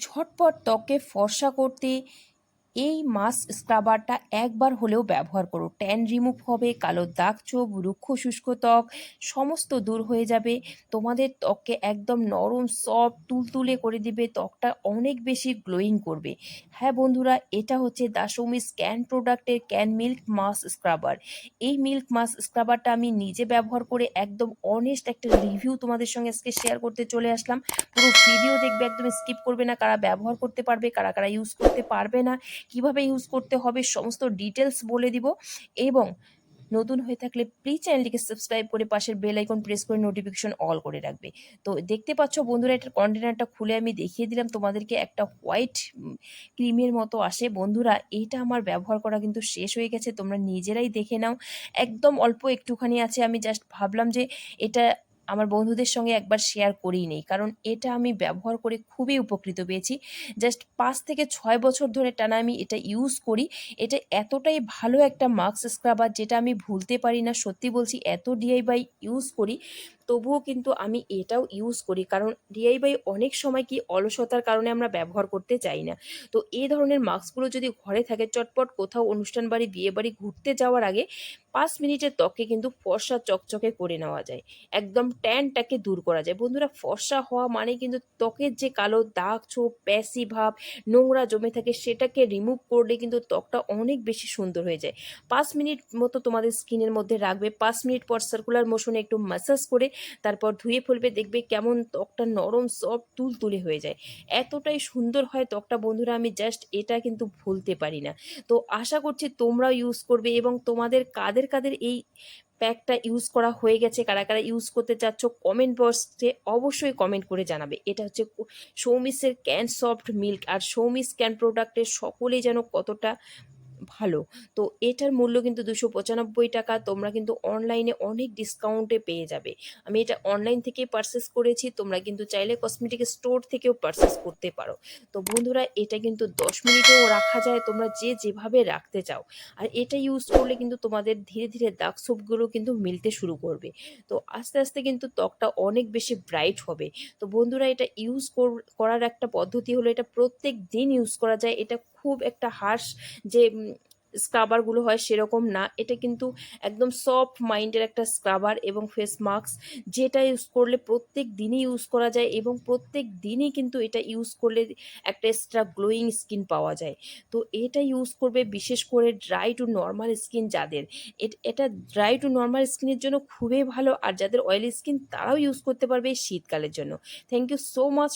ঝটপট ত্বকে ফর্সা করতে এই মাস্ক স্ক্রাবারটা একবার হলেও ব্যবহার করো। ট্যান রিমুভ হবে, কালো দাগ চোখ, রুক্ষ, শুষ্ক ত্বক, সমস্ত দূর হয়ে যাবে। তোমাদের ত্বককে একদম নরম সফট তুলতুলে করে দিবে। ত্বকটা অনেক বেশি গ্লোয়িং করবে। হ্যাঁ বন্ধুরা, এটা হচ্ছে দাসমি স্ক্যান প্রোডাক্টের ক্যান মিল্ক মাস্ক স্ক্রাবার এই মিল্ক মাস্ক স্ক্রাবারটা আমি নিজে ব্যবহার করে একদম অনেস্ট একটা রিভিউ তোমাদের সঙ্গে আজকে শেয়ার করতে চলে আসলাম। পুরো ভিডিও দেখবে একদম স্কিপ করবে না কারা ব্যবহার করতে পারবে, কারা কারা ইউজ করতে পারবে না। কীভাবে ইউজ করতে হবে সমস্ত ডিটেলস বলে দিব এবং নতুন হয়ে থাকলে প্লিজ চ্যানেলটিকে সাবস্ক্রাইব করে পাশের বেল আইকন প্রেস করে নোটিফিকেশন অল করে রাখবে। তো দেখতে পাচ্ছ বন্ধুরা, এটার কন্টেনারটা খুলে আমি দেখিয়ে দিলাম। তোমাদেরকে একটা হোয়াইট ক্রিমের মতো আসে। বন্ধুরা, এটা আমার ব্যবহার করা কিন্তু শেষ হয়ে গেছে। তোমরা নিজেরাই দেখে নাও। একদম অল্প একটুখানি আছে। আমি জাস্ট ভাবলাম যে এটা আমার বন্ধুদের সঙ্গে একবার শেয়ার করেই নেই। কারণ এটা আমি ব্যবহার করে খুবই উপকৃত পেয়েছি। জাস্ট পাঁচ থেকে ছয় বছর ধরে টানা আমি এটা ইউজ করি। এটা এতটাই ভালো একটা মাস্ক স্ক্রাবার যেটা আমি ভুলতে পারি না, সত্যি বলছি, এত ডিআই বাই ইউজ করি তবুও কিন্তু আমি এটাও ইউজ করি। কারণ ডিআইবাই অনেক সময় কি অলসতার কারণে আমরা ব্যবহার করতে চাই না। তো এই ধরনের মাস্কগুলো যদি ঘরে থাকে, চটপট কোথাও অনুষ্ঠান বাড়ি, বিয়ে বাড়ি ঘুরতে যাওয়ার আগে পাঁচ মিনিটের ত্বকে কিন্তু ফর্সা চকচকে করে নেওয়া যায়। একদম ট্যানটাকে দূর করা যায়। বন্ধুরা, ফর্সা হওয়া মানে কিন্তু ত্বকের যে কালো দাগ, ছোপ, প্যাসি ভাব, নোংরা জমে থাকে, সেটাকে রিমুভ করলে কিন্তু ত্বকটা অনেক বেশি সুন্দর হয়ে যায়। পাঁচ মিনিট মতো তোমাদের স্কিনের মধ্যে রাখবে। পাঁচ মিনিট পর সার্কুলার মোশনে একটু ম্যাসাজ করে তারপর ধুয়ে ফেলবে, দেখবে কেমন ত্বকটা নরম সফট তুলতুলে হয়ে যায়। এতটাই সুন্দর হয় ত্বকটা, বন্ধুরা, আমি জাস্ট এটা কিন্তু ভুলতে পারি না। তো আশা করছি তোমরাও ইউজ করবে এবং তোমাদের কাদের কাদের এই প্যাকটা ইউজ করা হয়ে গেছে, কারা কারা ইউজ করতে চাচ্ছ কমেন্ট বক্সে অবশ্যই কমেন্ট করে জানাবে। এটা হচ্ছে সৌমিসের ক্যান সফট মিল্ক আর সৌমিস ক্যান প্রোডাক্টের সকলেই যেন কতটা ভালো। তো এটার মূল্য কিন্তু দুশো পঁচানব্বই টাকা, তোমরা কিন্তু অনলাইনে অনেক ডিসকাউন্টে পেয়ে যাবে। আমি এটা অনলাইন থেকে পারচেস করেছি, তোমরা কিন্তু চাইলে কসমেটিক স্টোর থেকেও পারচেস করতে পারো। তো বন্ধুরা, এটা কিন্তু দশ মিনিটেও রাখা যায়, তোমরা যে যেভাবে রাখতে চাও। আর এটা ইউজ করলে কিন্তু তোমাদের ধীরে ধীরে দাগ সোপগুলো কিন্তু মিলতে শুরু করবে। তো আস্তে আস্তে কিন্তু ত্বকটা অনেক বেশি ব্রাইট হবে। তো বন্ধুরা, এটা ইউজ করার একটা পদ্ধতি হলো, এটা প্রত্যেক দিন ইউজ করা যায়। এটা খুব একটা হার্শ যে স্ক্রাবারগুলো হয় সেরকম না। এটা কিন্তু একদম সফট মাইন্ডের একটা স্ক্রাবার এবং ফেস মাস্ক যেটা ইউজ করলে প্রত্যেক দিনই ইউজ করা যায় এবং প্রত্যেক দিনই কিন্তু এটা ইউজ করলে একটা এক্সট্রা গ্লোয়িং স্কিন পাওয়া যায়। তো এটা ইউজ করবে বিশেষ করে ড্রাই টু নর্মাল স্কিন যাদের। এটা ড্রাই টু নর্মাল স্কিনের জন্য খুবই ভালো। আর যাদের অয়েলি স্কিন তারাও ইউজ করতে পারবে এই শীতকালের জন্য। Thank you so much